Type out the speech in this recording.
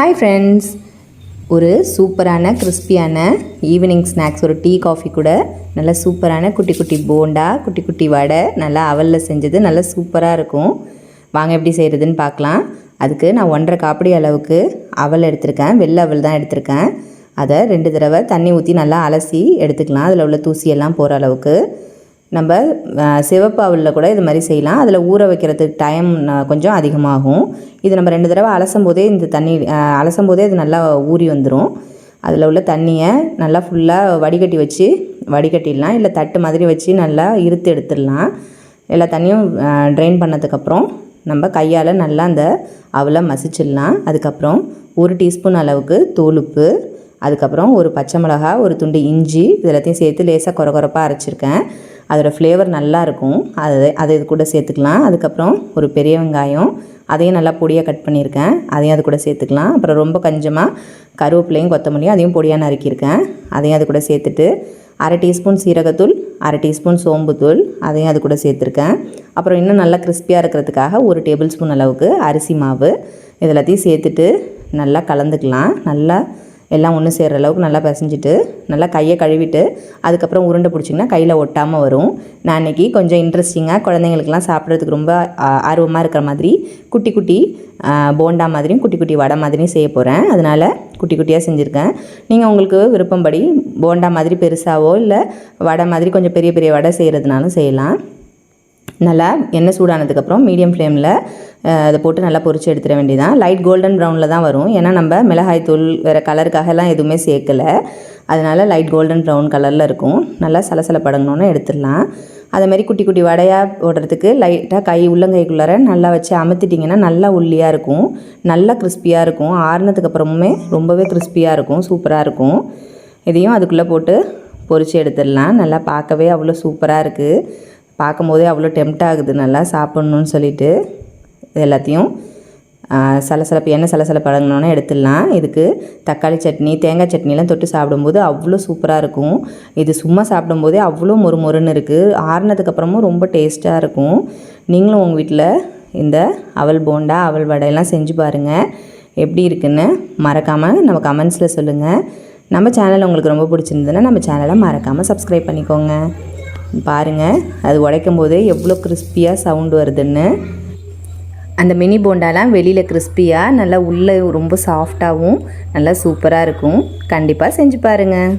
Hi friends ஒரு சூப்பரான கிறிஸ்பியான ஈவினிங் ஸ்நாக்ஸ் ஒரு டீ காஃபி கூட நல்ல சூப்பரான குட்டி குட்டி போண்டா குட்டி குட்டி வடை நல்லா அவலில் செஞ்சது நல்லா சூப்பராக இருக்கும். வாங்க எப்படி செய்கிறதுன்னு பார்க்கலாம். அதுக்கு நான் ஒன்றரை காப்படி அளவுக்கு அவல் எடுத்திருக்கேன். வெள்ளை அவல் தான் எடுத்திருக்கேன். அதை ரெண்டு தடவை தண்ணி ஊற்றி நல்லா அலசி எடுத்துக்கலாம். அதில் உள்ள தூசியெல்லாம் போகிற அளவுக்கு. நம்ம சிவப்பாவில் சிவப்பு கூட இது மாதிரி செய்யலாம். அதில் ஊற வைக்கிறதுக்கு டைம் கொஞ்சம் அதிகமாகும். இது நம்ம ரெண்டு தடவை அலசும் போதே இந்த தண்ணி அலசும்போதே அலசும் போதே இது நல்லா ஊறி வந்துடும் அதில் உள்ள தண்ணியை நல்லா ஃபுல்லாக வடிகட்டி வச்சு வடிகட்டிடலாம். இல்லை தட்டு மாதிரி வச்சு நல்லா இருத்து எடுத்துடலாம். எல்லா தண்ணியும் ட்ரைன் பண்ணதுக்கப்புறம் நம்ம கையால் நல்லா அந்த அவலை மசிச்சிடலாம். அதுக்கப்புறம் ஒரு டீஸ்பூன் அளவுக்கு தூளுப்பு அதுக்கப்புறம் ஒரு பச்சை மிளகா ஒரு துண்டு இஞ்சி இது எல்லாத்தையும் சேர்த்து லேசாக கொர கொரப்பாக அரைச்சிருக்கேன். அதோடய ஃப்ளேவர் நல்லாயிருக்கும் அதை அதை இது கூட சேர்த்துக்கலாம். அதுக்கப்புறம் ஒரு பெரிய வெங்காயம். அதையும் நல்லா பொடியாக கட் பண்ணியிருக்கேன். அதையும் அது கூட சேர்த்துக்கலாம். அப்புறம் ரொம்ப கொஞ்சமாக கருவேப்பிலையும் கொத்தமல்லியும் அதையும் பொடியாக நறுக்கியிருக்கேன். அதையும் அது கூட சேர்த்துட்டு அரை டீஸ்பூன் சீரகத்தூள் அரை டீஸ்பூன் சோம்புத்தூள் அதையும் அது கூட சேர்த்துருக்கேன். அப்புறம் இன்னும் நல்லா கிறிஸ்பியாக இருக்கிறதுக்காக ஒரு டேபிள் ஸ்பூன் அளவுக்கு அரிசி மாவு. இது எல்லாத்தையும் சேர்த்துட்டு நல்லா கலந்துக்கலாம். நல்லா எல்லாம் ஒன்று சேர்கிற அளவுக்கு நல்லா பிசைஞ்சிட்டு நல்லா கையை கழுவிட்டு அதுக்கப்புறம் உருண்டை பிடிச்சிங்கன்னா கையில் ஒட்டாமல் வரும். நான் இன்றைக்கி கொஞ்சம் இன்ட்ரெஸ்டிங்காக குழந்தைங்களுக்குலாம் சாப்பிட்றதுக்கு ரொம்ப ஆர்வமாக இருக்கிற மாதிரி குட்டி குட்டி போண்டா மாதிரியும் குட்டி குட்டி வடை மாதிரியும் செய்ய போகிறேன் அதனால் குட்டி குட்டியாக செஞ்சுருக்கேன். நீங்கள் உங்களுக்கு விருப்பம்படி போண்டா மாதிரி பெருசாவோ இல்லை வடை மாதிரி கொஞ்சம் பெரிய பெரிய வடை செய்கிறதுனாலும் செய்யலாம். நல்லா எண்ணெய் சூடானதுக்கப்புறம் மீடியம் ஃப்ளேமில் அதை போட்டு நல்லா பொறிச்சு எடுத்துட வேண்டியதான் லைட் கோல்டன் ப்ரௌனில் தான் வரும். ஏன்னா நம்ம மிளகாய் தூள் வேறு கலருக்காகலாம் எதுவுமே சேர்க்கலை. அதனால் லைட் கோல்டன் ப்ரௌன் கலரில் இருக்கும். நல்லா சலசலப்படங்கணுன்னு எடுத்துடலாம். அதே மாதிரி குட்டி குட்டி வடையாக போடுறதுக்கு லைட்டாக கை உள்ளங்கைக்குள்ளார நல்லா வச்சு அமுத்திட்டிங்கன்னா நல்லா உள்ளியாக இருக்கும். நல்லா கிறிஸ்பியாக இருக்கும். ஆறுனதுக்கு அப்புறமுமே ரொம்பவே கிறிஸ்பியாக இருக்கும். சூப்பராக இருக்கும். இதையும் அதுக்குள்ளே போட்டு பொறிச்சு எடுத்துடலாம். நல்லா பார்க்கவே அவ்வளோ சூப்பராக இருக்குது பார்க்கும்போதே அவ்வளோ டெம்ட் ஆகுது. நல்லா சாப்பிட்ணுன்னு சொல்லிட்டு. இது எல்லாத்தையும் சலசலப்பு எண்ணெய் சலசலப்பு அடங்கினோன்னே எடுத்துடலாம். இதுக்கு தக்காளி சட்னி தேங்காய் சட்னிலாம் தொட்டு சாப்பிடும்போது அவ்வளோ சூப்பராக இருக்கும். இது சும்மா சாப்பிடும்போதே அவ்வளோ மொறு மொறுன்னு இருக்குது ஆறுனதுக்கப்புறமும் ரொம்ப டேஸ்ட்டாக இருக்கும். நீங்களும் உங்கள் வீட்டில் இந்த அவல் போண்டா அவல் வடையெல்லாம் செஞ்சு பாருங்கள் எப்படி இருக்குன்னு மறக்காமல் நம்ம கமெண்ட்ஸில் சொல்லுங்கள் நம்ம சேனல் உங்களுக்கு ரொம்ப பிடிச்சிருந்ததுன்னா நம்ம சேனலை மறக்காமல் சப்ஸ்கிரைப் பண்ணிக்கோங்க. பாருங்கள் அது உடைக்கும் போதே எவ்வளோ கிறிஸ்பியாக சவுண்டு வருதுன்னு. அந்த மினி போண்டாலாம் வெளியில் கிறிஸ்பியாக நல்லா உள்ளே ரொம்ப சாஃப்டாகவும் நல்லா சூப்பராக இருக்கும். கண்டிப்பாக செஞ்சு பாருங்கள்